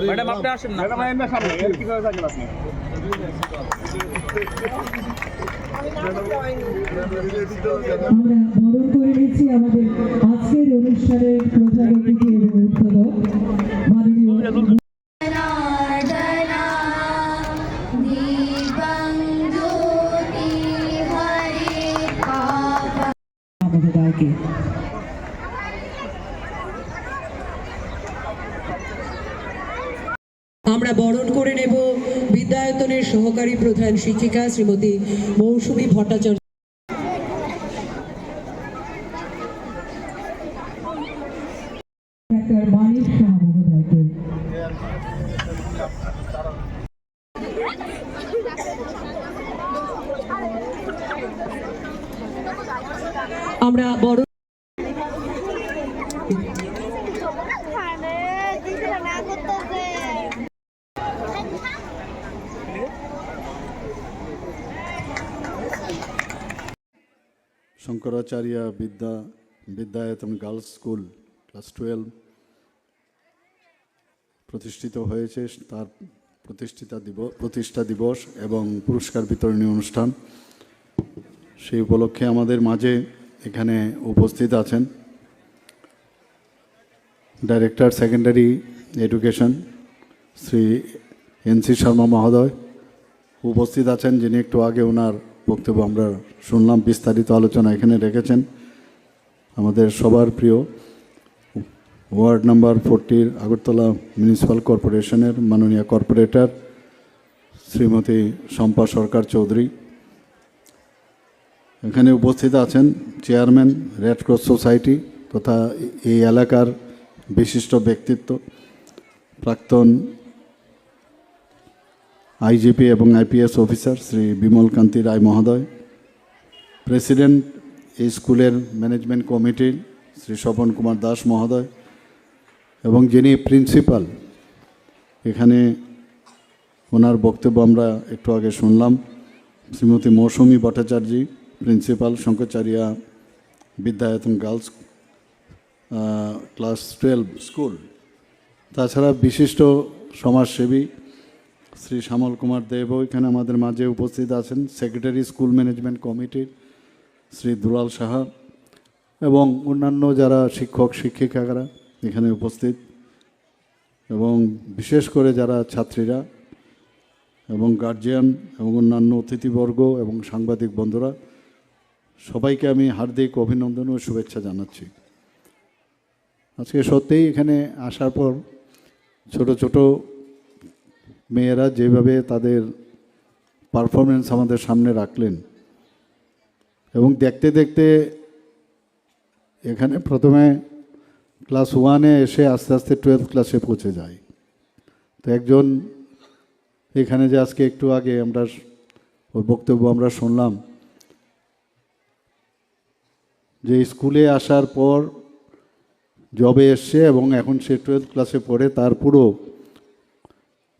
Madam আপনি আসেন না। ম্যাডাম এমনি সামনে এর কীভাবে থাকেন আপনি? আমরা বরণ করে নিচ্ছি আমাদের আজকের অনুষ্ঠানের প্রধান অতিথি আমরা বরণ করে নেব বিদ্যায়তনের সহকারী প্রধান শিক্ষিকা শ্রীমতী মৌসুমী ভট্টাচার্য। আমরা বরণ Shankaracharya Vidya, Vidyayatan girls school, class twelve প্রতিষ্ঠিত হয়েছে। তার প্রতিষ্ঠিতা দিবস প্রতিষ্ঠা দিবস এবং পুরস্কার বিতরণী অনুষ্ঠান সেই উপলক্ষে আমাদের মাঝে এখানে উপস্থিত আছেন director secondary education Shri NC Sharma মহোদয়। উপস্থিত আছেন যিনি একটু আগে ওনার বক্তব্য আমরা শুনলাম, বিস্তারিত আলোচনা এখানে রেখেছেন আমাদের সবার প্রিয় ওয়ার্ড নাম্বার ফোরটির আগরতলা মিউনিসিপ্যাল কর্পোরেশনের মাননীয় কর্পোরেটর শ্রীমতী শম্পা সরকার চৌধুরী। এখানে উপস্থিত আছেন চেয়ারম্যান রেড ক্রস সোসাইটি তথা এই এলাকার বিশিষ্ট ব্যক্তিত্ব, প্রাক্তন আইজিপি এবং আইপিএস অফিসার শ্রী বিমল কান্তি রায় মহোদয়, প্রেসিডেন্ট এই স্কুলের ম্যানেজমেন্ট কমিটির শ্রী স্বপন কুমার দাস মহোদয় এবং যিনি প্রিন্সিপাল, এখানে ওনার বক্তব্য আমরা একটু আগে শুনলাম। Shrimati Mousumi Bhattacharya, principal Shankaracharya Vidyayatan girls class twelve school. তাছাড়া বিশিষ্ট সমাজসেবী শ্রী শ্যামল কুমার দেবও এখানে আমাদের মাঝে উপস্থিত আছেন সেক্রেটারি স্কুল ম্যানেজমেন্ট কমিটির শ্রী দুলাল সাহা এবং অন্যান্য যারা শিক্ষক, শিক্ষিকারা এখানে উপস্থিত এবং বিশেষ করে যারা ছাত্রীরা এবং গার্জিয়ান এবং অন্যান্য অতিথিবর্গ এবং সাংবাদিক বন্ধুরা, সবাইকে আমি হার্দিক অভিনন্দন ও শুভেচ্ছা জানাচ্ছি। আজকে সত্যিই এখানে আসার পর ছোট ছোট মেয়েরা যেভাবে তাদের পারফরমেন্স আমাদের সামনে রাখলেন এবং দেখতে দেখতে এখানে প্রথমে ক্লাস ওয়ানে এসে আস্তে আস্তে টুয়েলভ ক্লাসে পৌঁছে যায়। তো একজন এখানে যে আজকে একটু আগে আমরা ওর বক্তব্য আমরা শুনলাম যে স্কুলে আসার পর জবে এসছে এবং এখন সে টুয়েলভ ক্লাসে পড়ে, তার পুরো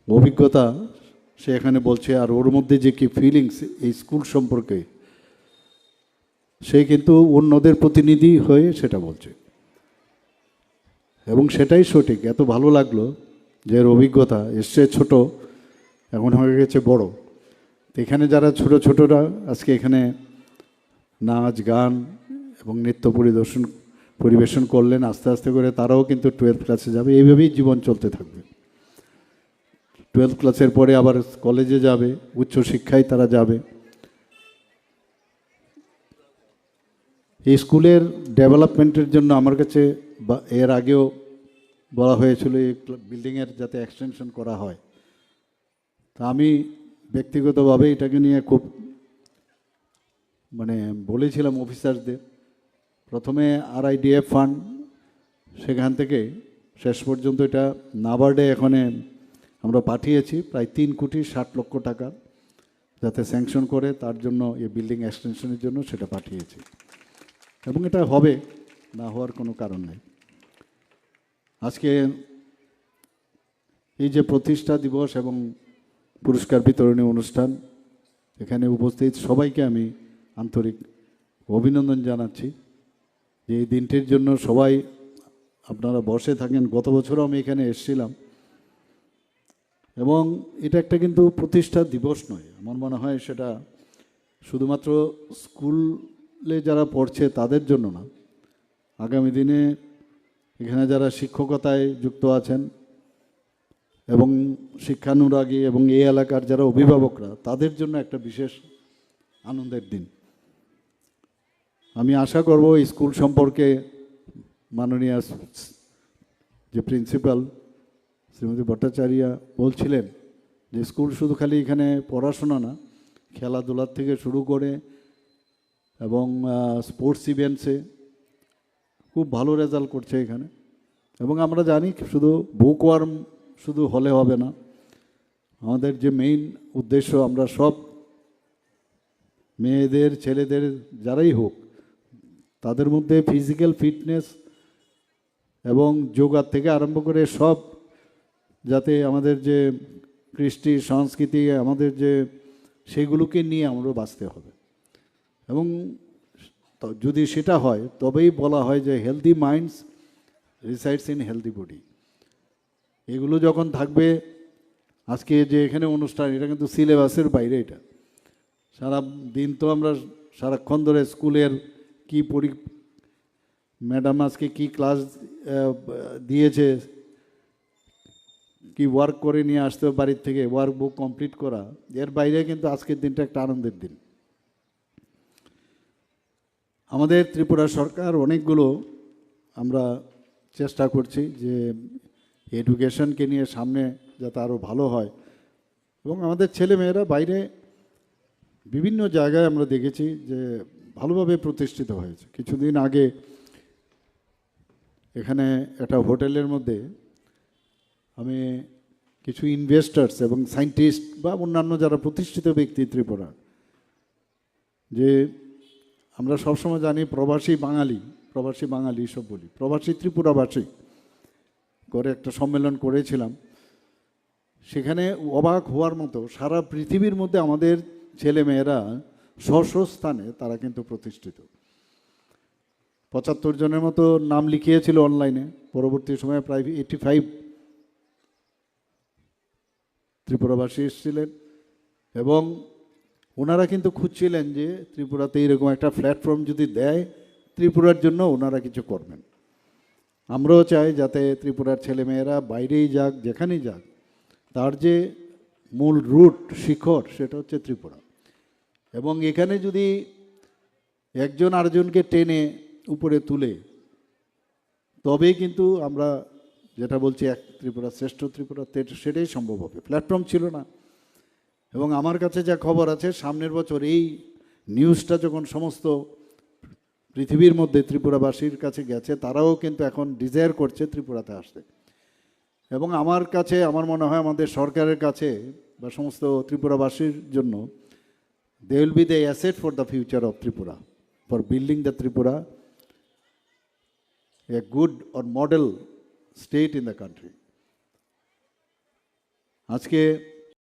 অভিজ্ঞতা সে এখানে বলছে, আর ওর মধ্যে যে কি ফিলিংস এই স্কুল সম্পর্কে, সে কিন্তু অন্যদের প্রতিনিধি হয়ে সেটা বলছে। এবং সেটাই সঠিক। এত ভালো লাগল যে এর অভিজ্ঞতা। এসছে ছোট, এখন হয়ে গেছে বড়। এখানে যারা ছোট ছোটরা, আজকে এখানে নাচ, গান এবং নৃত্য পরিদর্শন, পরিবেশন করলেন, আস্তে আস্তে করে তারাও কিন্তু টুয়েলভ ক্লাসে যাবে। এইভাবেই জীবন চলতে থাকবে। টুয়েলভ ক্লাসের পরে আবার কলেজে যাবে উচ্চশিক্ষায় তারা যাবে। এই স্কুলের ডেভেলপমেন্টের জন্য আমার কাছে এর আগেও বলা হয়েছিল এই বিল্ডিংয়ের যাতে এক্সটেনশন করা হয়। তা আমি ব্যক্তিগতভাবে এটাকে নিয়ে খুব মানে বলেছিলাম অফিসারদের প্রথমে আরআইডিএফ ফান্ড সেখান থেকে শেষ পর্যন্ত এটা নাবার্ডে এখানে আমরা পাঠিয়েছি প্রায় তিন কোটি ষাট লক্ষ টাকা যাতে স্যাংশন করে তার জন্য এই বিল্ডিং এক্সটেনশনের জন্য সেটা পাঠিয়েছি। এবং এটা হবে, না হওয়ার কোনো কারণ নেই। আজকে এই যে প্রতিষ্ঠা দিবস এবং পুরস্কার বিতরণী অনুষ্ঠান, এখানে উপস্থিত সবাইকে আমি আন্তরিক অভিনন্দন জানাচ্ছি যে এই দিনটির জন্য সবাই, আপনারা বসে থাকেন। গত বছরও আমি এখানে এসেছিলাম। এবং এটা একটা কিন্তু প্রতিষ্ঠা দিবস নয়। আমার মনে হয় সেটা শুধুমাত্র স্কুলে যারা পড়ছে তাদের জন্য না। আগামী দিনে এখানে যারা শিক্ষকতায় যুক্ত আছেন এবং শিক্ষানুরাগী এবং এই এলাকার যারা অভিভাবকরা, তাদের জন্য একটা বিশেষ আনন্দের দিন। আমি আশা করব স্কুল সম্পর্কে মাননীয় যে প্রিন্সিপাল শ্রীমতী ভট্টাচার্যা বলছিলেন যে স্কুল শুধু খালি এখানে পড়াশোনা না, খেলাধুলার থেকে শুরু করে এবং স্পোর্টস ইভেন্টসে খুব ভালো রেজাল্ট করছে এখানে। এবং আমরা জানি শুধু বুক ওয়ার্ম শুধু হলে হবে না, আমাদের যে মেইন উদ্দেশ্য আমরা সব মেয়েদের, ছেলেদের যারাই হোক, তাদের মধ্যে ফিজিক্যাল ফিটনেস এবং যোগার থেকে আরম্ভ করে সব যাতে আমাদের যে কৃষ্টি সংস্কৃতি, আমাদের যে সেগুলোকে নিয়ে আমরা বাঁচতে হবে। এবং যদি সেটা হয়, তবেই বলা হয় যে healthy minds resides in healthy body এগুলো যখন থাকবে, আজকে যে এখানে অনুষ্ঠান, এটা কিন্তু সিলেবাসের বাইরে এটা। সারা দিন তো আমরা সারাক্ষণ ধরে স্কুলের কী পরি, ম্যাডাম আজকে কী ক্লাস দিয়েছে কি ওয়ার্ক করে নিয়ে আসতে বাড়ির থেকে ওয়ার্ক বুক কমপ্লিট করা, এর বাইরে কিন্তু আজকের দিনটা একটা আনন্দের দিন। আমাদের ত্রিপুরা সরকার অনেকগুলো আমরা চেষ্টা করছি যে এডুকেশনকে নিয়ে সামনে যাতে আরও ভালো হয়। এবং আমাদের ছেলে মেয়েরা বাইরে বিভিন্ন জায়গায় আমরা দেখেছি যে ভালোভাবে প্রতিষ্ঠিত হয়েছে। কিছুদিন আগে এখানে একটা হোটেলের মধ্যে আমি কিছু ইনভেস্টার্স এবং সায়েন্টিস্ট বা অন্যান্য যারা প্রতিষ্ঠিত ব্যক্তি ত্রিপুরা, যে আমরা সবসময় জানি প্রবাসী বাঙালি প্রবাসী বাঙালি সব বলি, প্রবাসী ত্রিপুরাবাসী করে একটা সম্মেলন করেছিলাম। সেখানে অবাক হওয়ার মতো সারা পৃথিবীর মধ্যে আমাদের ছেলে মেয়েরা স্ব স্ব স্থানে তারা কিন্তু প্রতিষ্ঠিত। পঁচাত্তর জনের মতো নাম লিখিয়েছিল অনলাইনে পরবর্তী সময়ে প্রায় এইটি ফাইভ ত্রিপুরাবাসী এসেছিলেন এবং ওনারা কিন্তু খুঁজছিলেন যে ত্রিপুরাতে এরকম একটা প্ল্যাটফর্ম যদি দেয়, ত্রিপুরার জন্য ওনারা কিছু করবেন। আমরাও চাই যাতে ত্রিপুরার ছেলেমেয়েরা বাইরেই যাক, যেখানেই যাক, তার যে মূল রুট শিখর, সেটা হচ্ছে ত্রিপুরা। এবং এখানে যদি একজন আরেকজনকে টেনে উপরে তুলে, তবেই কিন্তু আমরা যেটা বলছি এক ত্রিপুরা শ্রেষ্ঠ ত্রিপুরা সেটাই সম্ভব হবে। প্ল্যাটফর্ম ছিল না। এবং আমার কাছে যা খবর আছে, সামনের বছর এই নিউজটা যখন সমস্ত পৃথিবীর মধ্যে ত্রিপুরাবাসীর কাছে গেছে, তারাও কিন্তু এখন ডিজায়ার করছে ত্রিপুরাতে আসতে। এবং আমার কাছে, আমার মনে হয় আমাদের সরকারের কাছে বা সমস্ত ত্রিপুরাবাসীর জন্য they will be the asset for the future of Tripura for building the Tripura a good or model state in the country আজকে